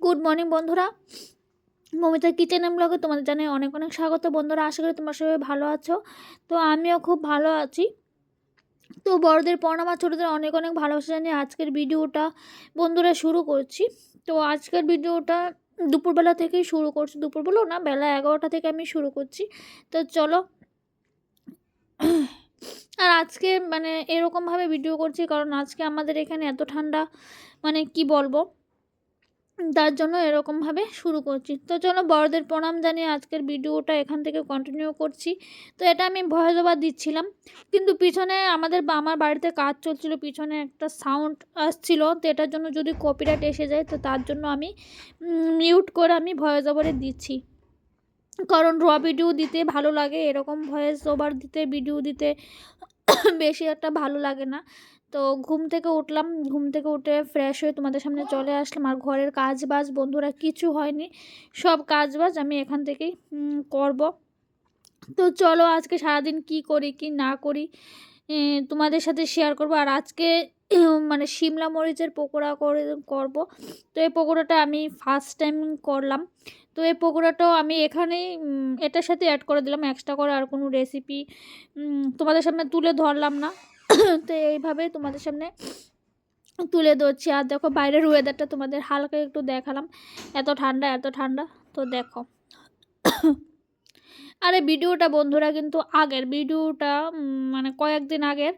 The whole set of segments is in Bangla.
গুড মর্নিং বন্ধুরা। মমিতা কিচেন এম ব্লগে তোমাদের জানাই অনেক অনেক স্বাগত। বন্ধুরা, আশা করি তোমার সবাই ভালো আছো। তো আমিও খুব ভালো আছি। তো বড়দের প্রণাম আর ছোটোদের অনেক অনেক ভালোবাসা জানিয়ে আজকের ভিডিওটা বন্ধুরা শুরু করছি। তো আজকের ভিডিওটা দুপুরবেলা থেকেই শুরু করছি। দুপুরবেলাও না, বেলা এগারোটা থেকে আমি শুরু করছি। তো চলো। আর আজকে মানে এরকমভাবে ভিডিও করছি, কারণ আজকে আমাদের এখানে এত ঠান্ডা মানে কি বলব? তার জন্য এরকমভাবে শুরু করছি। তো চলো বড়দের প্রণাম জানিয়ে আজকের ভিডিওটা এখান থেকে কন্টিনিউ করছি। তো এটা আমি ভয়েস ওভার দিচ্ছিলাম। কিন্তু পিছনে আমাদের আমার বাড়িতে কাজ চলছিল, পিছনে একটা সাউন্ড আসছিল। তো এটার জন্য যদি কপিরাইট এসে যায়, তো তার জন্য আমি মিউট করে আমি ভয়েস ওভারে দিচ্ছি। কারণ র ভিডিও দিতে ভালো লাগে, এরকম ভয়েস ওভার দিতে ভিডিও দিতে বেশি একটা ভালো লাগে না। তো ঘুম থেকে উঠলাম, ঘুম থেকে উঠে ফ্রেশ হয়ে তোমাদের সামনে চলে আসলাম। আর ঘরের কাজ বাজ বন্ধুরা কিছু হয়নি, সব কাজ বাজ আমি এখান থেকেই করব। তো চলো আজকে সারাদিন কি করি, কি না করি তোমাদের সাথে শেয়ার করব। আর আজকে মানে শিমলা মরিচের পকোড়া করে, করব। তো এই পকোড়াটা আমি ফার্স্ট টাইম করলাম। তো এই পকোড়াটাও আমি এখানেই এটার সাথে অ্যাড করে দিলাম। এক্সট্রা করে আর কোনো রেসিপি তোমাদের সামনে তুলে ধরলাম না। তো এইভাবে তোমাদের সামনে তুলে ধরছি। আর দেখো, বাইরের ওয়েদারটা তোমাদের হালকা একটু দেখালাম। এত ঠান্ডা এত ঠান্ডা। তো দেখো। আরে, ভিডিওটা বন্ধুরা কিন্তু আগের, ভিডিওটা মানে কয়েকদিন আগের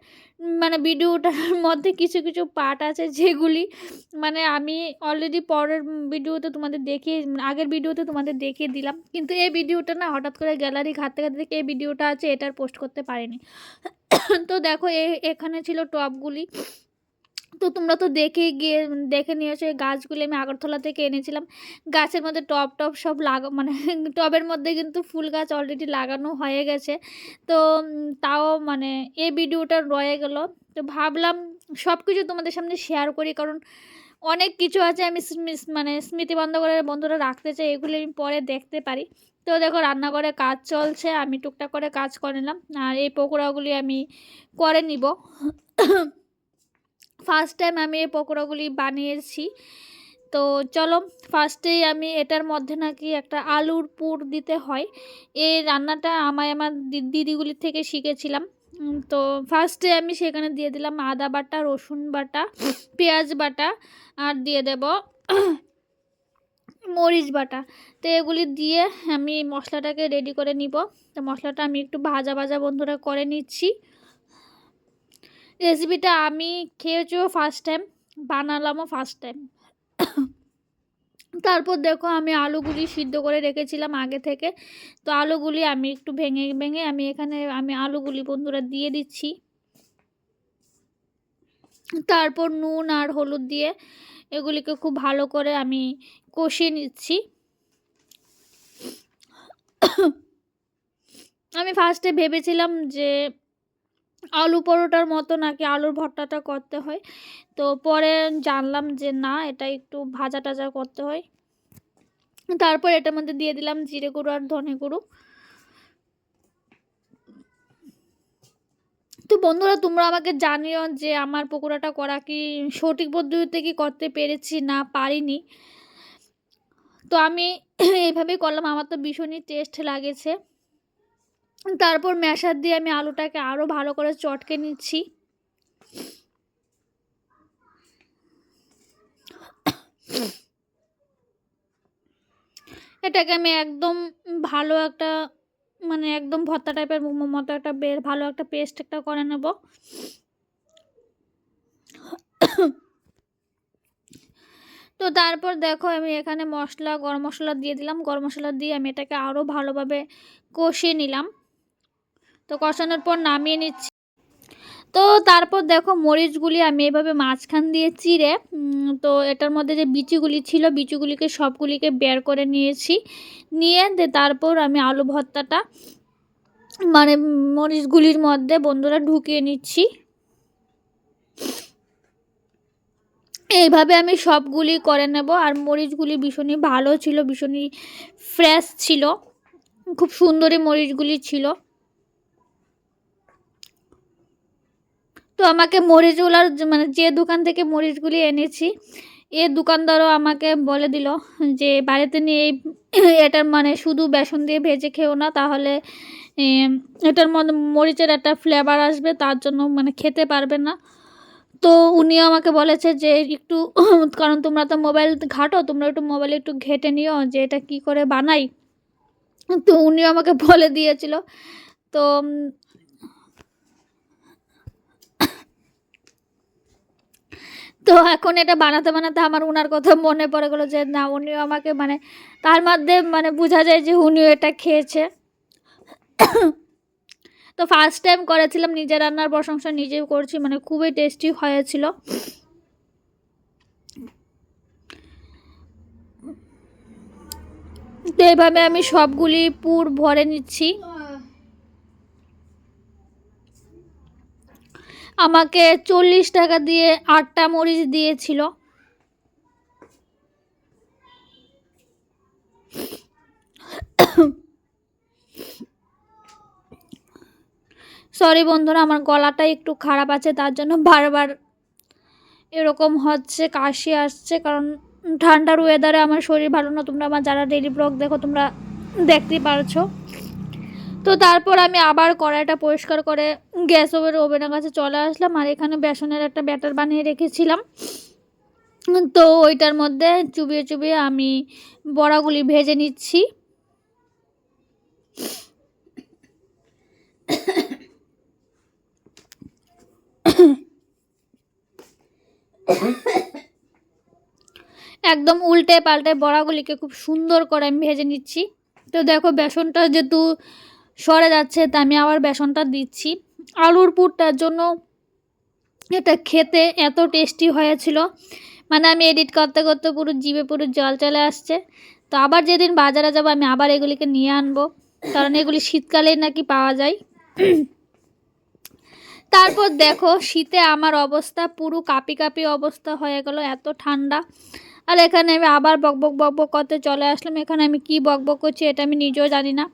মানে ভিডিওটার মধ্যে কিছু কিছু পার্ট আছে যেগুলি মানে আমি অলরেডি পরের ভিডিওতে তোমাদের দেখিয়ে মানে আগের ভিডিওতে তোমাদের দেখিয়ে দিলাম। কিন্তু এই ভিডিওটা না হঠাৎ করে গ্যালারি ঘাটতে ঘাটতে দেখে এই ভিডিওটা আছে, এটার পোস্ট করতে পারিনি। তো দেখো এখানে ছিল টপগুলি। তো তোমরা তো দেখে গিয়ে, দেখে নিয়েছো এই গাছগুলি আমি আগরতলা থেকে এনেছিলাম। গাছের মধ্যে টব টব সব লাগা মানে টবের মধ্যে কিন্তু ফুল গাছ অলরেডি লাগানো হয়ে গেছে। তো তাও মানে এই ভিডিওটা রয়ে গেল। তো ভাবলাম সব কিছু তোমাদের সামনে শেয়ার করি, কারণ অনেক কিছু আছে আমি মানে স্মৃতি বন্ধ করে বন্ধুরা রাখতে চাই, এগুলি আমি পরে দেখতে পারি। তো দেখো রান্নাঘরে কাজ চলছে, আমি টুকটাক করে কাজ করে নিলাম। আর এই পকোড়াগুলি আমি করে নিব। ফার্স্ট টাইম আমি এই পকোড়াগুলি বানিয়েছি। তো চলো ফার্স্টেই আমি এটার মধ্যে নাকি একটা আলুর পুর দিতে হয়। এই রান্নাটা আমায় আমার দিদিগুলির থেকে শিখেছিলাম। তো ফার্স্টে আমি সেখানে দিয়ে দিলাম আদা বাটা, রসুন বাটা, পেঁয়াজ বাটা, আর দিয়ে দেব মরিচ বাটা। তো এগুলি দিয়ে আমি মশলাটাকে রেডি করে নিব। তো মশলাটা আমি একটু ভাজা ভাজা বন্ধুরা করে নিচ্ছি। রেসিপিটা আমি খেয়েছিও ফার্স্ট টাইম বানালামও ফার্স্ট টাইম তারপর দেখো আমি আলুগুলি সিদ্ধ করে রেখেছিলাম আগে থেকে। তো আলুগুলি আমি একটু ভেঙে ভেঙে আমি এখানে আমি আলুগুলি বন্ধুরা দিয়ে দিচ্ছি। তারপর নুন আর হলুদ দিয়ে এগুলিকে খুব ভালো করে আমি কষিয়ে নিচ্ছি। আমি ফার্স্টে ভেবেছিলাম যে আলু পরোটার মতো নাকি আলুর ভর্তাটা করতে হয়। তো পরে জানলাম যে না, এটা একটু ভাজা টাজা করতে হয়। তারপর এটার মধ্যে দিয়ে দিলাম জিরে গুঁড়ো আর ধনে গুঁড়ো। তো বন্ধুরা, তোমরা আমাকে জানিও যে আমার পকোড়াটা করা কি সঠিক পদ্ধতিতে কি করতে পেরেছি না পারিনি। তো আমি এইভাবেই করলাম। আমার তো ভীষণই টেস্ট লাগেছে। তারপর ম্যাশার দিয়ে আমি আলুটাকে আরও ভালো করে চটকে নিচ্ছি। এটাকে আমি একদম ভালো একটা মানে একদম ভর্তা টাইপের মতো একটা বের, ভালো একটা পেস্ট একটা করে নেব। তো তারপর দেখো আমি এখানে মশলা, গরম মশলা দিয়ে দিলাম। গরম মশলা দিয়ে আমি এটাকে আরও ভালোভাবে কষিয়ে নিলাম। তো কষানোর পর নামিয়ে নিচ্ছি। তো তারপর দেখো মরিচগুলি আমি এভাবে মাঝখান দিয়ে চিড়ে তো এটার মধ্যে যে বিচিগুলি ছিল, বিচিগুলিকে সবগুলিকে বের করে নিয়েছি। নিয়ে তারপর আমি আলু ভর্তাটা মানে মরিচগুলির মধ্যে বন্ধুরা ঢুকিয়ে নিচ্ছি। এইভাবে আমি সবগুলি করে নেব। আর মরিচগুলি ভীষণই ভালো ছিল, ভীষণই ফ্রেশ ছিল। খুব সুন্দরই মরিচগুলি ছিল। তো আমাকে মরিচগুলার মানে যে দোকান থেকে মরিচগুলি এনেছি, এ দোকানদারও আমাকে বলে দিল যে, বাড়িতে নিয়ে এটার মানে শুধু বেসন দিয়ে ভেজে খেও না, তাহলে এটার মধ্যে মরিচের একটা ফ্লেভার আসবে, তার জন্য মানে খেতে পারবে না। তো উনিও আমাকে বলেছে যে, একটু কারণ তোমরা তো মোবাইল ঘাটো, তোমরা একটু মোবাইলে একটু ঘেটে নিও যে, এটা কী করে বানাই? তো উনিও আমাকে বলে দিয়েছিল। তো তো এখন এটা বানাতে বানাতে আমার উনার কথা মনে পড়ে গেলো যে, না, উনিও আমাকে মানে তার মধ্যে মানে বোঝা যায় যে উনিও এটা খেয়েছে। তো ফার্স্ট টাইম করেছিলাম, নিজে রান্নার প্রশংসা নিজেও করছি মানে খুবই টেস্টি হয়েছিল। তো এইভাবে আমি সবগুলি পুর ভরে নিচ্ছি। আমাকে চল্লিশ টাকা দিয়ে আটটা মরিচ দিয়েছিল। সরি বন্ধুরা, আমার গলাটা একটু খারাপ আছে, তার জন্য বারবার এরকম হচ্ছে, কাশি আসছে, কারণ ঠান্ডার ওয়েদারে আমার শরীর ভালো না। তোমরা আমার যারা ডেলি ব্লগ দেখো, তোমরা দেখতেই পারছ। তো তারপর আমি আবার কড়াইটা পরিষ্কার করে গ্যাস ওভেন, ওভেনের কাছে চলে আসলাম আর এখানে বেসনের একটা ব্যাটার বানিয়ে রেখেছিলাম। তো ওইটার মধ্যে চুবিয়ে চুবিয়ে আমি বড়াগুলি ভেজে নিচ্ছি। একদম উল্টে পাল্টে বড়াগুলিকে খুব সুন্দর করে আমি ভেজে নিচ্ছি। তো দেখো বেসনটা যেহেতু সরে যাচ্ছে, তা আমি আবার বেসনটা দিচ্ছি। আলুর পুরটার জন্য এটা খেতে এত টেস্টি হয়েছিল। মানে আমি এডিট করতে করতে পুরো জিভে পুরো জল চলে আসছে। তো আবার যেদিন বাজারে যাব, আমি আবার এগুলিকে নিয়ে আনব। কারণ এগুলি শীতকালেই নাকি পাওয়া যায়। তারপর দেখো, শীতে আমার অবস্থা পুরো কাপি কাপি অবস্থা হয়ে গেল, এত ঠান্ডা। আর এখানে আমি আবার বকবক বকবক করতে চলে আসলাম। এখানে আমি কি বকবক করছি এটা আমি নিজেও জানি না।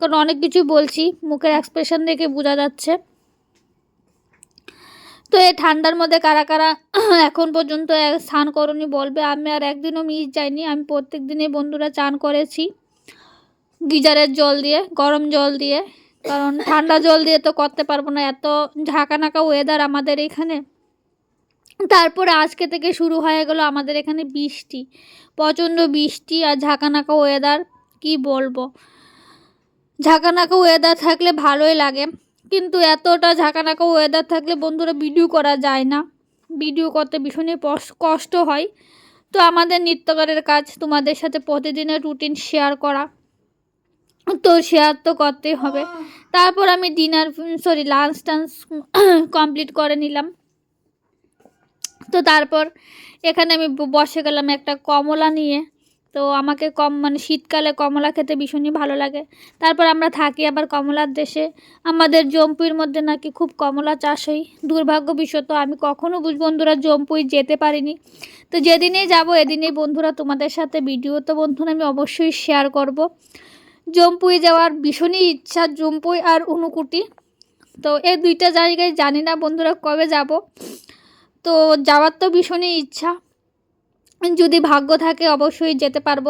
কারণ অনেক কিছু বলছি, মুখের এক্সপ্রেশন দেখে বোঝা যাচ্ছে। তো এই ঠান্ডার মধ্যে কারা কারা এখন পর্যন্ত স্নান করনি বলবে, আমি আর একদিনও মিস যাইনি, আমি প্রত্যেক দিনই বন্ধুরা চান করেছি। গিজারের জল দিয়ে, গরম জল দিয়ে, কারণ ঠান্ডা জল দিয়ে তো করতে পারব না, এত ঝাঁকানাকা ওয়েদার আমাদের এখানে। তারপরে আজকে থেকে শুরু হয়ে গেল আমাদের এখানে বৃষ্টি, প্রচণ্ড বৃষ্টি আর ঝাঁকানাকা ওয়েদার কি বলব? ঝাঁকানাকা ওয়েদার থাকলে ভালোই লাগে। কিন্তু এতটা ঝাঁকানাকা ওয়েদার থাকলে বন্ধুরা ভিডিও করা যায় না। ভিডিও করতে ভীষণই কষ্ট হয়। তো আমাদের নিত্যকারের কাজ তোমাদের সাথে প্রতিদিনের রুটিন শেয়ার করা। তো শেয়ার তো করতেই হবে। তারপর আমি ডিনার সরি লাঞ্চ টাঞ্চ কমপ্লিট করে নিলাম। তো তারপর এখানে আমি বসে গেলাম একটা কমলা নিয়ে। তো আমাকে কম মানে শীতকালে কমলা খেতে ভীষণই ভালো লাগে। তারপর আমরা থাকি আবার কমলার দেশে। আমাদের জম্পুইর মধ্যে নাকি খুব কমলা চাষ হয়। দুর্ভাগ্য বিষয় তো আমি কখনও বুঝ, বন্ধুরা জম্পুই যেতে পারিনি। তো যেদিনেই যাব এদিনেই বন্ধুরা তোমাদের সাথে ভিডিও তো বন্ধুরা আমি অবশ্যই শেয়ার করব। জম্পুই যাওয়ার ভীষণই ইচ্ছা, জম্পুই আর উনুকুটি তো এই দুইটা জায়গায় জানি না বন্ধুরা কবে যাব। তো যাওয়ার তো ভীষণই ইচ্ছা। যদি ভাগ্য থাকে অবশ্যই যেতে পারব।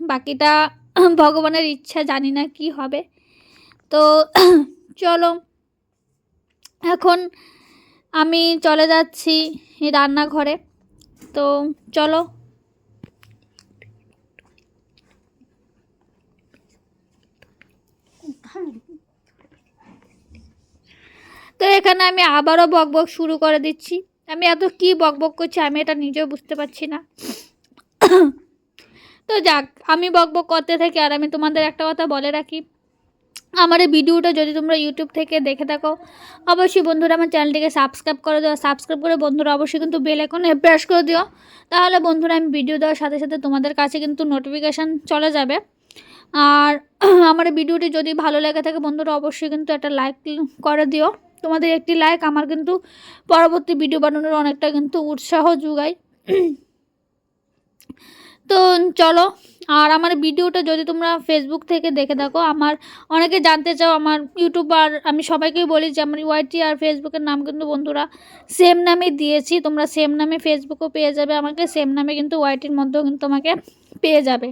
বাকিটা ভগবানের ইচ্ছা, জানি না কি হবে। তো চলো, এখন আমি চলে যাচ্ছি রান্নাঘরে। তো চলো। তো এখানে আমি আবারও বক বকবক শুরু করে দিচ্ছি। আমি এত কি বকবক করছি আমি এটা নিজেও বুঝতে পারছি না। তো যাক, আমি বকবক করতে থাকি আর আমি তোমাদের একটা কথা বলে রাখি। আমার এই ভিডিওটা যদি তোমরা ইউটিউব থেকে দেখে থাকো, অবশ্যই বন্ধুরা আমার চ্যানেলটিকে সাবস্ক্রাইব করে দিও। সাবস্ক্রাইব করে বন্ধুরা অবশ্যই কিন্তু বেল আইকনে প্রেস করে দিও। তাহলে বন্ধুরা আমি ভিডিও দেওয়ার সাথে সাথে তোমাদের কাছে কিন্তু নোটিফিকেশান চলে যাবে। আর আমার ভিডিওটি যদি ভালো লেগে থাকে বন্ধুরা, অবশ্যই কিন্তু একটা লাইক করে দিও। তোমাদের একটি লাইক আমার কিন্তু পরবর্তী ভিডিও বানানোর অনেকটা কিন্তু উৎসাহ যোগায়। তো চলো, আর আমার ভিডিওটা যদি তোমরা ফেসবুক থেকে দেখে থাকো, আমার অনেকে জানতে চাও, আমার ইউটিউবার আমি সবাইকেই বলি যে আমার ওয়াইটি আর ফেসবুকের নাম কিন্তু বন্ধুরা সেম নামে দিয়েছি, তোমরা সেম নামে ফেসবুকও পেয়ে যাবে, আমাকে সেম নামে কিন্তু ওয়াইটির মধ্যেও কিন্তু তোমাকে পেয়ে যাবে।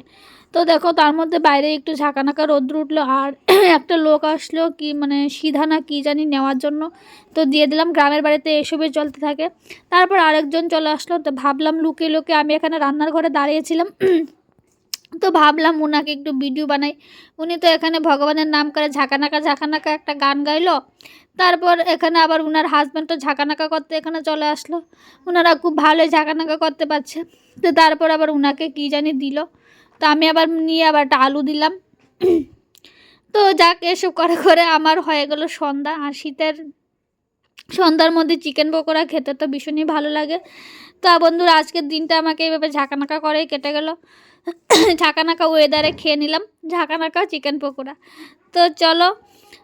তো দেখো, তার মধ্যে বাইরে একটু ঝাঁকানাকা রোদ্র উঠল আর একটা লোক আসলো কি মানে সিধা না কী জানি নেওয়ার জন্য। তো দিয়ে দিলাম, গ্রামের বাড়িতে এসবই চলতে থাকে। তারপর আরেকজন চলে আসলো, তো ভাবলাম লুকে লুকে আমি এখানে রান্নার ঘরে দাঁড়িয়েছিলাম। তো ভাবলাম ওনাকে একটু ভিডিও বানাই। উনি তো এখানে ভগবানের নাম করে ঝাঁকানাকা ঝাঁকানাকা একটা গান গাইলো। তারপর এখানে আবার ওনার হাজব্যান্ড তো ঝাঁকানাকা করতে এখানে চলে আসলো। ওনারা খুব ভালোই ঝাঁকানাকা করতে পারছে। তো তারপর আবার ওনাকে কী জানি দিল। তো আমি আবার নিয়ে আবার একটা আলু দিলাম। তো যাক, এসব করে করে আমার হয়ে গেল সন্ধ্যা। আর শীতের সন্ধ্যার মধ্যে চিকেন পকোড়া খেতে তো ভীষণই ভালো লাগে। তো বন্ধুরা, আজকের দিনটা আমাকে এইভাবে ঝাঁকানাকা করেই কেটে গেল। ঝাঁকানাকা ওয়েদারে খেয়ে নিলাম। ঝাঁকানাকা চিকেন পকোড়া। তো চলো,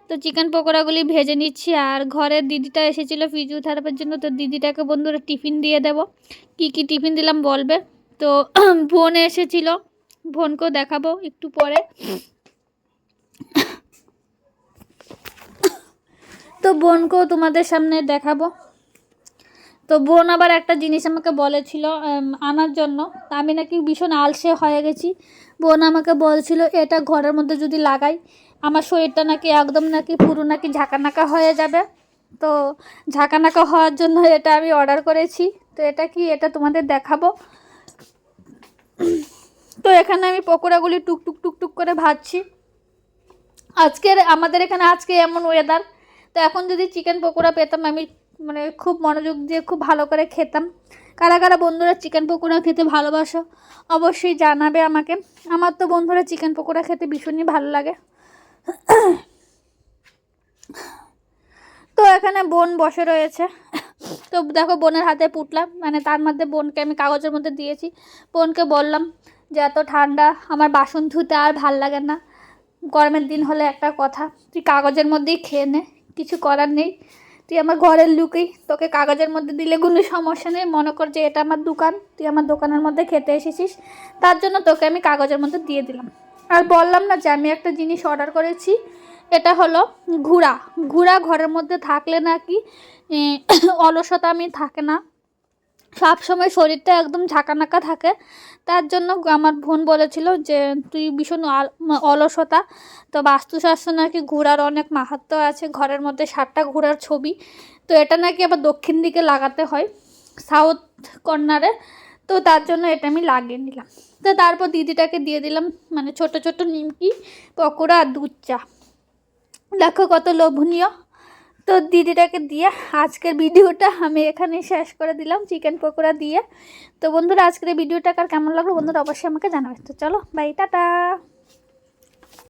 তো চিকেন পকোড়াগুলি ভেজে নিচ্ছি। আর ঘরের দিদিটা এসেছিল ফিজিওথেরাপির জন্য। তো দিদিটাকে বন্ধুরা টিফিন দিয়ে দেব। কি কি টিফিন দিলাম বলবে? তো বোন এসেছিল। বোনকেও দেখাবো একটু পরে। তো বোনকেও তোমাদের সামনে দেখাবো। তো বোন আবার একটা জিনিস আমাকে বলেছিল আনার জন্য। আমি নাকি ভীষণ আলসে হয়ে গেছি। বোন আমাকে বলছিল, এটা ঘরের মধ্যে যদি লাগাই, আমার শরীরটা নাকি একদম নাকি পুরো নাকি ঝাঁকানাকা হয়ে যাবে। তো ঝাঁকানাকা হওয়ার জন্য এটা আমি অর্ডার করেছি। তো এটা কি? এটা তোমাদের দেখাবো। তো এখানে আমি পকোড়াগুলি টুকটুক টুক টুক টুক করে ভাজছি। আজকের, আমাদের এখানে আজকে এমন ওয়েদার তো এখন যদি চিকেন পকোড়া পেতাম, আমি মানে খুব মনোযোগ দিয়ে খুব ভালো করে খেতাম। কারা কারা বন্ধুরা চিকেন পকোড়া খেতে ভালোবাসো, অবশ্যই জানাবে আমাকে। আমার তো বন্ধুরা চিকেন পকোড়া খেতে ভীষণই ভালো লাগে। তো এখানে বোন বসে রয়েছে। তো দেখো বোনের হাতে পুটলাম মানে তার মধ্যে বোনকে আমি কাগজের মধ্যে দিয়েছি। বোনকে বললাম যে, এত ঠান্ডা, আমার বাসন ধুতে আর ভালো লাগে না। গরমের দিন হলে একটা কথা, তুই কাগজের মধ্যেই খেয়ে নে, কিছু করার নেই। তুই আমার ঘরের লুকেই, তোকে কাগজের মধ্যে দিলে কোনো সমস্যা নেই। মনে কর যে, এটা আমার দোকান, তুই আমার দোকানের মধ্যে খেতে এসেছিস। তার জন্য তোকে আমি কাগজের মধ্যে দিয়ে দিলাম। আর বললাম না যে, আমি একটা জিনিস অর্ডার করেছি। এটা হলো ঘোড়া। ঘোড়া ঘরের মধ্যে থাকলে নাকি অলসতা আমি থাকে না। সব সময় শরীরটা একদম ঝাঁকানাকা থাকে। তার জন্য আমার বোন বলেছিল যে, তুই ভীষণ অলসতা। তো বাস্তুশাস্ত্র নাকি ঘোড়ার অনেক মাহাত্ম্য আছে। ঘরের মধ্যে সাতটা ঘোড়ার ছবি। তো এটা নাকি আবার দক্ষিণ দিকে লাগাতে হয় সাউথ কর্নারে তো তার জন্য এটা আমি লাগিয়ে নিলাম। তো তারপর দিদিটাকে দিয়ে দিলাম মানে ছোট ছোট নিমকি, পকোড়া আর দুধ চা। দেখো কত লোভনীয়। তো দিদিটাকে দিয়ে আজকের ভিডিওটা আমি এখানে শেষ করে দিলাম চিকেন পকোড়া দিয়ে। তো বন্ধুরা, আজকের ভিডিওটা কার কেমন লাগল বন্ধুরা অবশ্যই আমাকে জানাবে। তো চলো বাই টাটা।